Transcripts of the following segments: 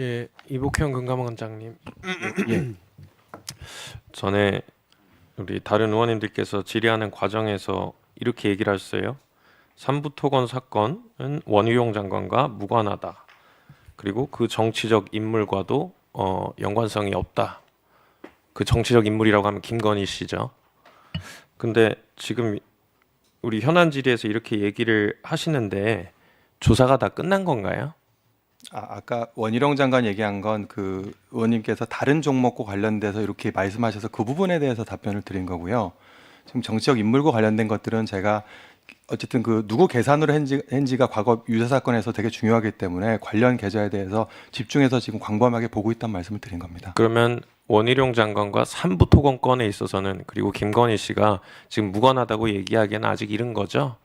예, 이복현 금감원장님. 예. 전에 우리 다른 의원님들께서 질의하는 과정에서 이렇게 얘기를 하셨어요. 삼부토건 사건은 원희룡 장관과 무관하다. 그리고 그 정치적 인물과도 어, 연관성이 없다. 그 정치적 인물이라고 하면 김건희 씨죠. 근데 지금 우리 현안 질의에서 이렇게 얘기를 하시는데 조사가 다 끝난 건가요? 아, 아까 원희룡 장관 얘기한 건 그 의원님께서 다른 종목과 관련돼서 이렇게 말씀하셔서 그 부분에 대해서 답변을 드린 거고요. 지금 정치적 인물과 관련된 것들은 제가 어쨌든 그 누구 계산으로 했는지, 했는지가 과거 유사 사건에서 되게 중요하기 때문에 관련 계좌에 대해서 집중해서 지금 광범하게 보고 있다는 말씀을 드린 겁니다. 그러면 원희룡 장관과 삼부 토건 건에 있어서는 그리고 김건희 씨가 지금 무관하다고 얘기하기에는 아직 이른 거죠.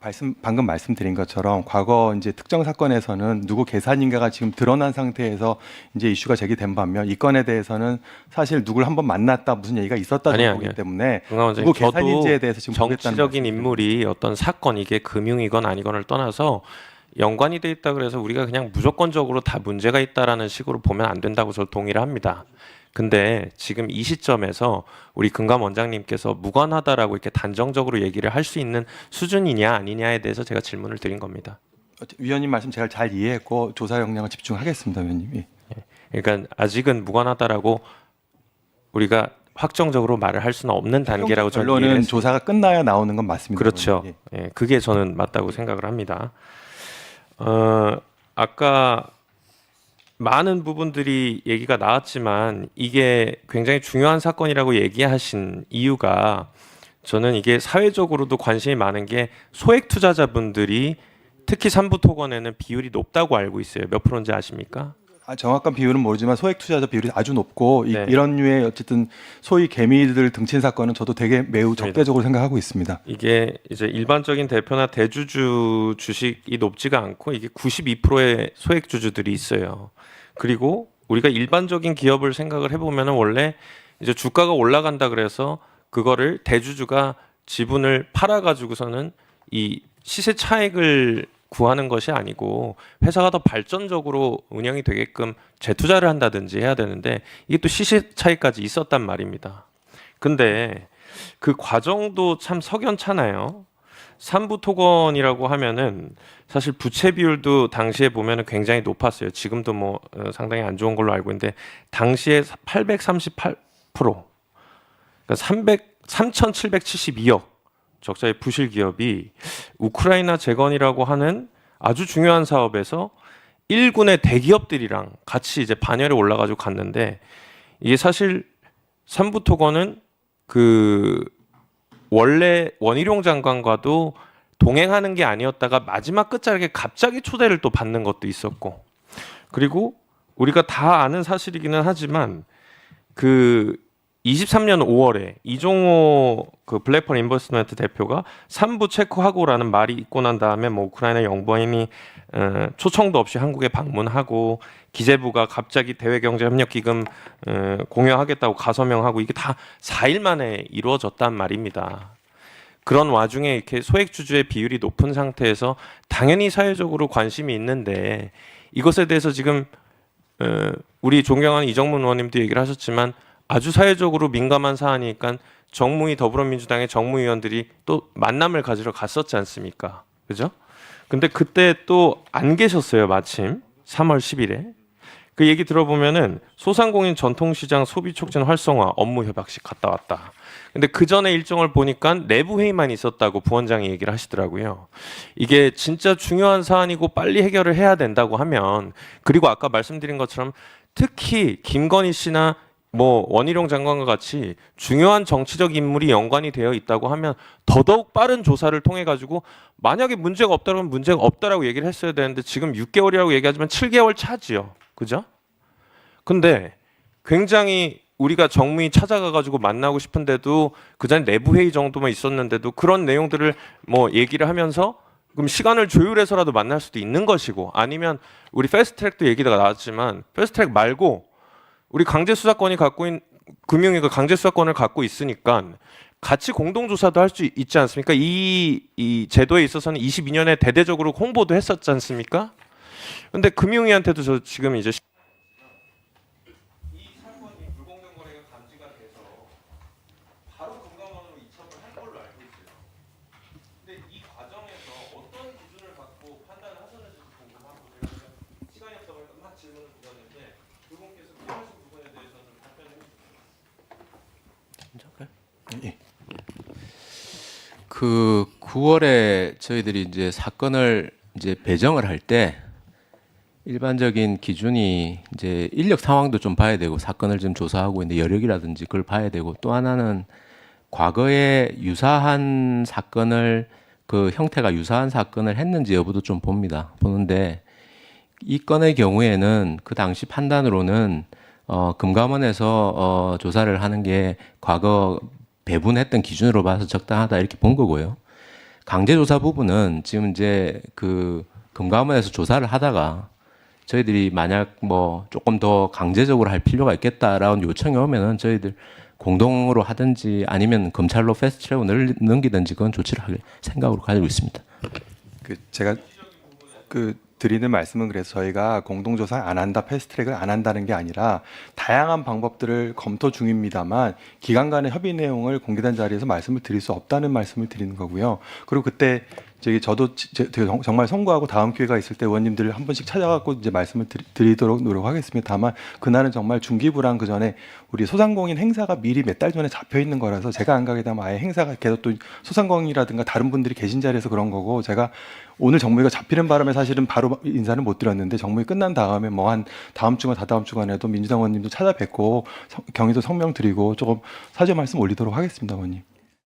말씀 방금 말씀드린 것처럼 과거 이제 특정 사건에서는 누구 계산인가가 지금 드러난 상태에서 이제 이슈가 제기된 반면 이 건에 대해서는 사실 누굴 한번 만났다 무슨 얘기가 있었다는 아니요, 거기 아니요. 때문에 누구 계산인지에 대해서 지금 정치적인 인물이 어떤 사건 이게 금융이건 아니건을 떠나서 연관이 돼 있다 그래서 우리가 그냥 무조건적으로 다 문제가 있다라는 식으로 보면 안 된다고 저 동의를 합니다. 근데 지금 이 시점에서 우리 금감 원장님께서 무관하다라고 이렇게 단정적으로 얘기를 할 수 있는 수준이냐 아니냐에 대해서 제가 질문을 드린 겁니다. 위원님 말씀 제가 잘 이해했고 조사 역량을 집중하겠습니다, 위원님. 예. 그러니까 아직은 무관하다라고 우리가 확정적으로 말을 할 수는 없는 단계라고 저는 결론은. 조사가 끝나야 나오는 건 맞습니다. 그렇죠. 예. 예, 그게 저는 맞다고 생각을 합니다. 어, 아까 많은 부분들이 얘기가 나왔지만 이게 굉장히 중요한 사건이라고 얘기하신 이유가 저는 이게 사회적으로도 관심이 많은 게 소액 투자자분들이 특히 삼부 토건에는 비율이 높다고 알고 있어요. 몇 프로인지 아십니까? 아, 정확한 비율은 모르지만 소액 투자자 비율이 아주 높고 이, 네. 런 류의 어쨌든 소위 개미들 등친 사건은 저도 되게 매우 적대적으로 생각하고 있습니다. 이게 이제 일반적인 대표나 대주주 주식이 높지가 않고 이게 92%의 소액 주주들이 있어요. 그리고 우리가 일반적인 기업을 생각을 해보면은 원래 이제 주가가 올라간다 그래서 그거를 대주주가 지분을 팔아가지고서는 이 시세 차익을 구하는 것이 아니고 회사가 더 발전적으로 운영이 되게끔 재투자를 한다든지 해야 되는데 이게 또 시세 차익까지 있었단 말입니다. 근데 그 과정도 참 석연찮아요. 삼부 토건이라고 하면은 사실 부채 비율도 당시에 보면은 굉장히 높았어요. 지금도 뭐 어, 상당히 안 좋은 걸로 알고 있는데 당시에 838%, 그러니까 300 3,772억 적자의 부실 기업이 우크라이나 재건이라고 하는 아주 중요한 사업에서 일군의 대기업들이랑 같이 이제 반열에 올라가지고 갔는데 이게 사실 삼부 토건은 그 원래 원희룡 장관과도 동행하는 게 아니었다가 마지막 끝자락에 갑자기 초대를 또 받는 것도 있었고 그리고 우리가 다 아는 사실이기는 하지만 그 23년 5월에 이종호 그 블랙펄 인버스먼트 대표가 삼부 체크하고라는 말이 있고 난 다음에 뭐 우크라이나 영부인이 어, 초청도 없이 한국에 방문하고 기재부가 갑자기 대외경제협력기금 어, 공여하겠다고 가서명하고 이게 다 4일 만에 이루어졌단 말입니다. 그런 와중에 이렇게 소액 주주의 비율이 높은 상태에서 당연히 사회적으로 관심이 있는데 이것에 대해서 지금 어, 우리 존경하는 이정문 의원님도 얘기를 하셨지만 아주 사회적으로 민감한 사안이니까 정무위 더불어민주당의 정무위원들이 또 만남을 가지러 갔었지 않습니까? 그죠? 근데 그때 또 안 계셨어요, 마침 3월 10일에. 그 얘기 들어보면은 소상공인 전통시장 소비 촉진 활성화 업무 협약식 갔다 왔다. 근데 그 전에 일정을 보니까 내부 회의만 있었다고 부원장이 얘기를 하시더라고요. 이게 진짜 중요한 사안이고 빨리 해결을 해야 된다고 하면 그리고 아까 말씀드린 것처럼 특히 김건희 씨나 뭐 원희룡 장관과 같이 중요한 정치적 인물이 연관이 되어 있다고 하면 더더욱 빠른 조사를 통해 가지고 만약에 문제가 없다면 문제가 없다라고 얘기를 했어야 되는데 지금 6개월이라고 얘기하지만 7개월 차지요. 그죠? 근데 굉장히 우리가 정무위 찾아가 가지고 만나고 싶은데도 그 전에 내부 회의 정도만 있었는데도 그런 내용들을 뭐 얘기를 하면서 그럼 시간을 조율해서라도 만날 수도 있는 것이고 아니면 우리 패스트트랙도 얘기가 나왔지만 패스트트랙 말고 우리 강제 수사권이 갖고 있는 금융위가 강제 수사권을 갖고 있으니까 같이 공동 조사도 할 수 있지 않습니까? 이, 이 제도에 있어서는 22년에 대대적으로 홍보도 했었지 않습니까? 근데 금융위한테도 저 지금 이제 그 9월에 저희들이 이제 사건을 이제 배정을 할 때 일반적인 기준이 이제 인력 상황도 좀 봐야 되고 사건을 좀 조사하고 있는데 여력이라든지 그걸 봐야 되고 또 하나는 과거에 유사한 사건을 그 형태가 유사한 사건을 했는지 여부도 좀 봅니다. 보는데 이 건의 경우에는 그 당시 판단으로는 어, 금감원에서 어, 조사를 하는 게 과거 배분했던 기준으로 봐서 적당하다 이렇게 본 거고요. 강제조사 부분은 지금 이제 그 금감원에서 조사를 하다가 저희들이 만약 뭐 조금 더 강제적으로 할 필요가 있겠다라는 요청이 오면은 저희들 공동으로 하든지 아니면 검찰로 패스트 트랙으로 넘기든지 그건 조치를 할 생각으로 가지고 있습니다. 그 제가 그 드리는 말씀은 그래서 저희가 공동조사 안 한다, 패스트트랙을 안 한다는 게 아니라 다양한 방법들을 검토 중입니다만 기관 간의 협의 내용을 공개된 자리에서 말씀을 드릴 수 없다는 말씀을 드리는 거고요. 그리고 그때 저기 저도 정말 선거하고 다음 기회가 있을 때 의원님들 한 번씩 찾아갖고 이제 말씀을 드리, 드리 도록 노력하겠습니다. 다만 그날은 정말 중기부랑 그 전에 우리 소상공인 행사가 미리 몇 달 전에 잡혀 있는 거라서 제가 안 가게 되면 아예 행사가 계속 또 소상공인이라든가 다른 분들이 계신 자리에서 그런 거고 제가 오늘 정무위가 잡히는 바람에 사실은 바로 인사는 못 드렸는데 정무위 끝난 다음에 뭐 한 다음 주간 다다음 주간에도 민주당 의원님도 찾아뵙고 성- 경위도 성명 드리고 조금 사죄 말씀 올리도록 하겠습니다, 의원님.